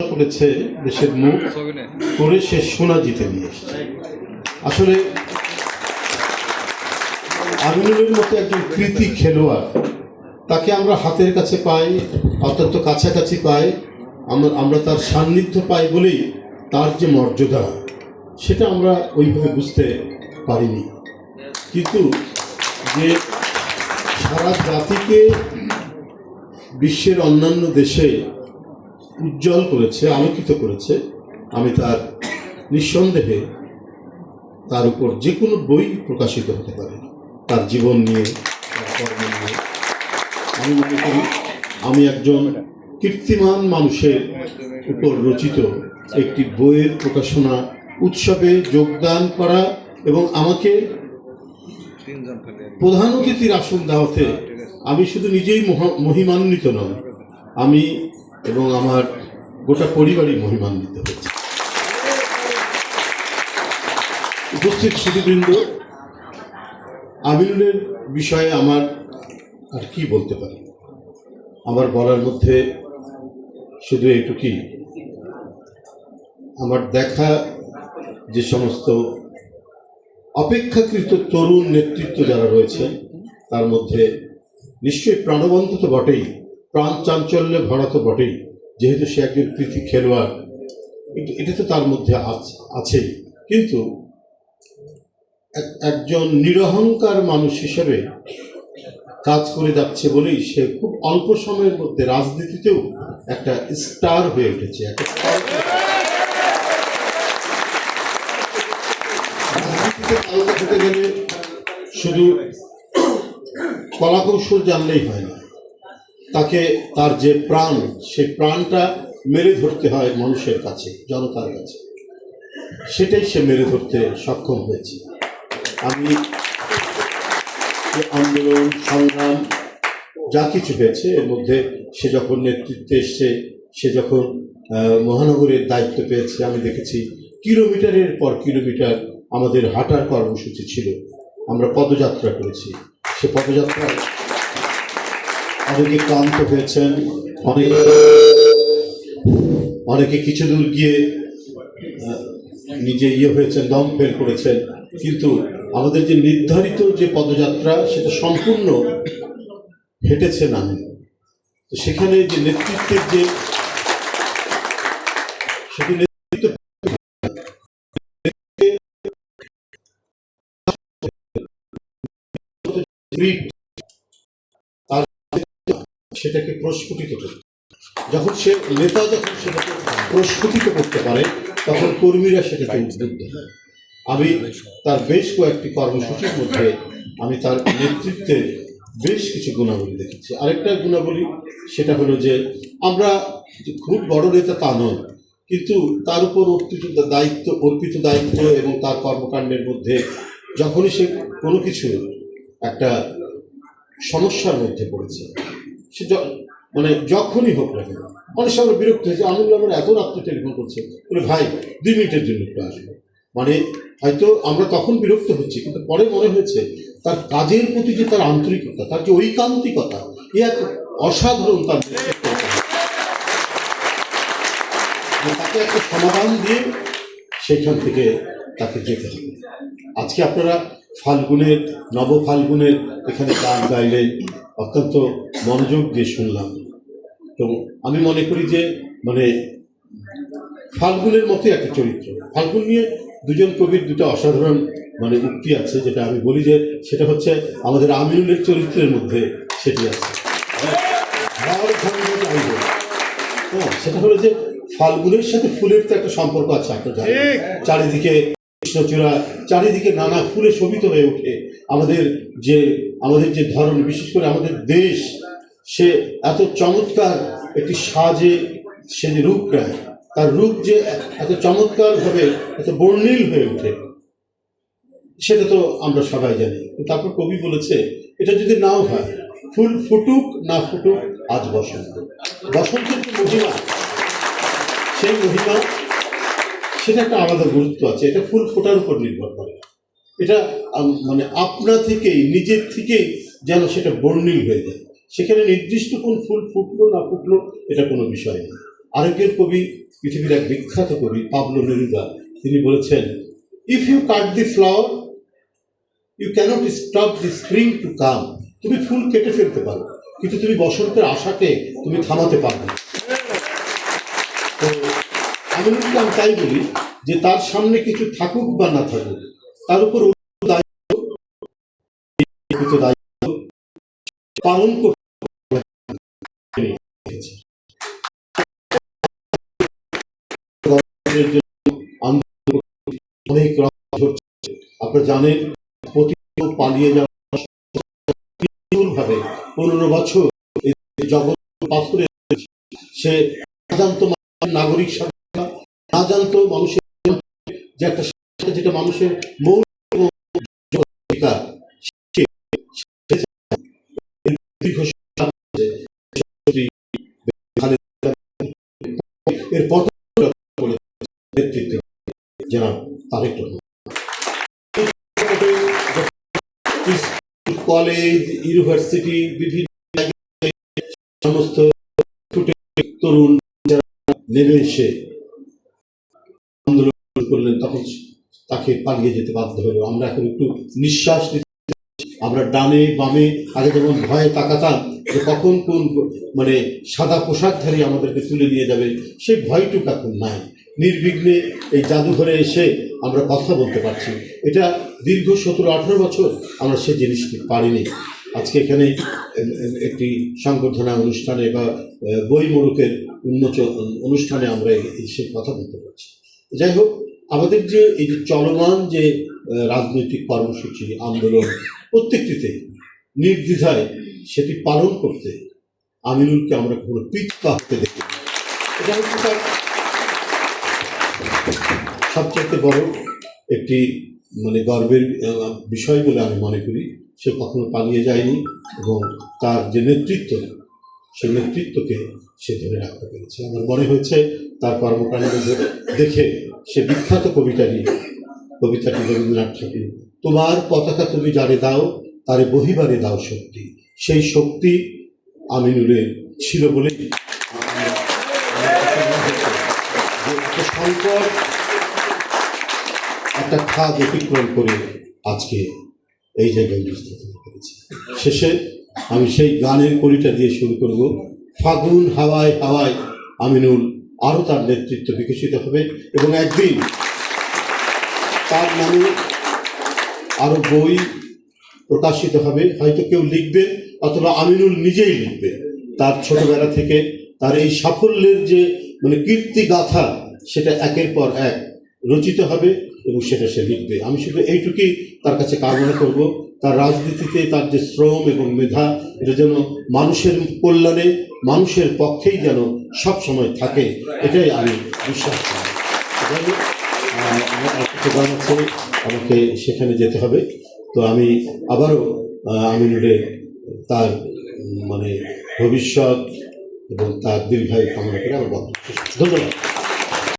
করেছে দেশের মুখ করে সে সোনা জিতে নিয়ে এসেছে। আসলে আমিনুলের মতো একজন কৃতি খেলোয়াড়, তাকে আমরা হাতের কাছে পাই, অত্যন্ত কাছাকাছি পাই, আমরা আমরা তার সান্নিধ্য পাই বলেই তার যে মর্যাদা, সেটা আমরা ওইভাবে বুঝতে পারিনি। কিন্তু যে সারা জাতিকে বিশ্বের অন্যান্য দেশে উজ্জ্বল করেছে, আলোকিত করেছে, আমি তার নিঃসন্দেহে তার উপর যে কোনো বই প্রকাশিত হতে পারে। তার জীবন নিয়ে, তার কর্ম নিয়ে। আমি মনে করি, আমি একজন কীর্তিমান মানুষের উপর রচিত একটি বইয়ের প্রকাশনা উৎসবে যোগদান করা এবং আমাকে প্রধান অতিথির আসন দেওয়াতে আমি শুধু নিজেই মহা- মহিমান্বিত নয় আমি এবং আমার গোটা পরিবারই মহিমান্বিত হয়েছে। উপস্থিত সুদীবৃন্দ আমিনুলের বিষয়ে আমার আর কি বলতে পারি? আমার বলার মধ্যে শুধু এইটুকুই। আমার দেখা যে সমস্ত অপেক্ষাকৃত তরুণ নেতৃত্ব যারা রয়েছে, তার মধ্যে নিশ্চয়ই প্রাণবন্ত তো বটেই প্রাণ চাঞ্চল্যে ভরা তো বটেই, যেহেতু সে একজন কৃতি খেলোয়াড়। এটা তো তার মধ্যে আছ- কিন্তু এক- একজন নিরহংকার মানুষ হিসেবে কাজ করে যাচ্ছে বলেই সে খুব অল্প সময়ের মধ্যে রাজনীতিতেও একটা স্টার হয়ে উঠেছে, একটা শুধু কলাকৌশল জানলেই হয় না। তাকে তার যে প্রাণ সেই প্রাণটা মেরে ধরতে হয় মানুষের কাছে, জনতার কাছে। সেটাই সে মেরে ধরতে সক্ষম হয়েছে। আমি আন্দোলন, সংগ্রাম, যা কিছু হয়েছে, এর মধ্যে সে যখন নেতৃত্বে এসছে, সে যখন মহানগরের দায়িত্ব পেয়েছে, আমি দেখেছি কিলোমিটারের পর কিলোমিটার আমাদের হাঁটার কর্মসূচি ছিল। আমরা পদযাত্রা করেছি। সে পদযাত্রায় অনেকে ক্লান্ত হয়েছেন, অনেকে অনেকে কিছু দূর গিয়ে নিজে ইয়ে হয়েছেন, দম ফেল করেছেন, কিন্তু আমাদের যে নির্ধারিত যে পদযাত্রা, সেটা সম্পূর্ণ হেঁটেছে না। তো সেখানে যে নেতৃত্বের যে শুধু নেতৃত্ব সেটাকে প্রস্ফুটিত করতে যখন সে নেতা যখন সেটাকে প্রস্ফুটিত করতে পারে, তখন কর্মীরা সেটাকে উদ্বুদ্ধ হয় আমি তার বেশ কয়েকটি কর্মসূচির মধ্যে আমি তার নেতৃত্বে বেশ কিছু গুণাবলী দেখেছি। আরেকটা গুণাবলী সেটা হলো যে, আমরা খুব বড় নেতা তা নয়, কিন্তু তার উপর অর্পিত দায়িত্ব অর্পিত দায়িত্ব এবং তার কর্মকাণ্ডের মধ্যে যখনই সে কোনো কিছু একটা সমস্যার মধ্যে পড়েছে সে মানে যখনই হোক না কেন, অনেক সময় বিরক্ত হয়েছে আনন্দ আমার এত রাত্রে টেলিফোন করছে। বলে, ভাই, দুই মিনিটের জন্য একটু আসব। মানে হয়তো আমরা তখন বিরক্ত হচ্ছি, কিন্তু পরে মনে হয়েছে, তার কাজের প্রতি যে তার আন্তরিকতা, তার যে ঐকান্তিকতা, এ এক অসাধারণ তার তাকে একটা সমাধান দিয়ে সেখান থেকে তাকে যেতে হবে। আজকে আপনারা ফাল্গুনের নব ফাল্গুনের এখানে গান গাইলে অত্যন্ত মনোযোগ দিয়ে শুনলাম। তো আমি মনে করি যে মানে ফাল্গুনের মতোই একটা চরিত্র। ফাল্গুন নিয়ে দুজন কবির দুটো অসাধারণ মানে উক্তি আছে যেটা আমি বলি যে সেটা হচ্ছে আমাদের আমিনুলের চরিত্রের মধ্যে সেটি আছে। ঝঞ্ঝা হ্যাঁ সেটা হলো যে ফাল্গুনের সাথে ফুলের তো একটা সম্পর্ক আছে আপনার চারিদিকে কৃষ্ণচূড়া চারিদিকে নানা ফুলে শোভিত হয়ে ওঠে। আমাদের যে আমাদের যে ধরন বিশেষ করে আমাদের দেশ, সে এত চমৎকার একটি সাজে সে যে রূপ নেয়। তার রূপ যে এত চমৎকারভাবে এত বর্ণিল হয়ে ওঠে, সেটা তো আমরা সবাই জানি। তারপর কবি বলেছে, এটা যদি নাও হয়, ফুল ফুটুক না ফুটুক, আজ বসন্ত। বসন্তের যে মহিমা, সেই মহিমা সেটা একটা আলাদা গুরুত্ব আছে। এটা ফুল ফোটার উপর নির্ভর করে। এটা মানে আপনা থেকেই, নিজের থেকেই যেন সেটা বর্ণিল হয়ে যায়। সেখানে নির্দিষ্ট কোন ফুল ফুটলো না ফুটলো, এটা কোনো বিষয় নেই আরেকের কবি, পৃথিবীর এক বিখ্যাত কবি, পাবলো নেরুদা, তিনি বলেছেন if you cut the flower you cannot stop the spring to come তুমি ফুল কেটে ফেলতে পারো, কিন্তু তুমি বসন্তের আশাকে তুমি থামাতে পারবে। তো আমি আমি তাই বলি যে তার সামনে কিছু থাকুক বা না থাকুক, তার উপর পালন করতে অনেক আপনারা জানেন প্রতিনিয়ত পালিয়ে পনেরো বছর জগৎ সে নাগরিক না জানতো মানুষের যে একটা যেটা মানুষের তারেক কলেজ, ইউনিভার্সিটি, বিভিন্ন সমস্ত তরুণ যারা নেমে এসে আন্দোলন করলেন, তখন তাকে পালিয়ে যেতে বাধ্য হলো। আমরা এখন একটু নিঃশ্বাস নিতে আমরা ডানে বামে, আগে যেমন ভয়ে তাকাতাম, যে কখন কোন মানে সাদা পোশাকধারী আমাদেরকে তুলে নিয়ে যাবে সেই ভয়টুকু এখন নাই। নির্বিঘ্নে এই জাদুঘরে এসে আমরা কথা বলতে পারছি। এটা দীর্ঘ সতেরো, আঠারো বছর আমরা সে জিনিসটি পারিনি। আজকে এখানে একটি সংবর্ধনা অনুষ্ঠানে বা বই মোড়কের উন্মোচন অনুষ্ঠানে আমরা সে কথা বলতে পারছি। যাই হোক, আমাদের যে এই যে চলমান যে রাজনৈতিক কর্মসূচি, আন্দোলন, প্রত্যেকটিতে নির্দ্বিধায় সেটি পালন করতে আমিনুলকে আমরা কোনো পিছপা হতে দেখি। এটা হচ্ছে তার সবচেয়ে বড় একটি মানে গর্বের বিষয় বলে আমি মনে করি। সে কখনো পালিয়ে যায়নি এবং তার যে নেতৃত্ব সেই নেতৃত্বকে সে ধরে রাখতে পেরেছে। আমার মনে হয়েছে তার কর্মকাণ্ড দেখে সে বিখ্যাত কবিতাটি কবিতাটি রবীন্দ্রনাথ ঠাকুর, তোমার পতাকা তুমি যারে দাও, তারে বহিবারে দাও শক্তি। সেই শক্তি আমিনুলের ছিল বলে একটা খাদ অতিক্রম করে আজকে এই জায়গায় হতে পেরেছি। শেষে আমি সেই গানের কড়িটা দিয়ে শুরু করব। ফাগুন, হাওয়ায় হাওয়ায় আমিনুল আরও তার নেতৃত্ব বিকশিত হবে এবং একদিন তার নামে আরও বই প্রকাশিত হবে। হয়তো কেউ লিখবে অথবা আমিনুল নিজেই লিখবে। তার ছোটবেলা থেকে তার এই সাফল্যের যে মানে কীর্তি গাথা, সেটা একের পর এক রচিত হবে এবং সেটা সে লিখবে। আমি শুধু এইটুকুই তার কাছে কামনা করব। তার রাজনীতিতে তার যে শ্রম এবং মেধা এটা যেন মানুষের কল্যাণে মানুষের পক্ষেই যেন সব সময় থাকে এটাই আমি বিশ্বাস করি। আমাকে সেখানে যেতে হবে। তো আমি আবারও আহ, আমিনুলের তার মানে ভবিষ্যৎ এবং তার দীর্ঘায়ু কামনা করে আমার বক্তব্য ধন্যবাদ।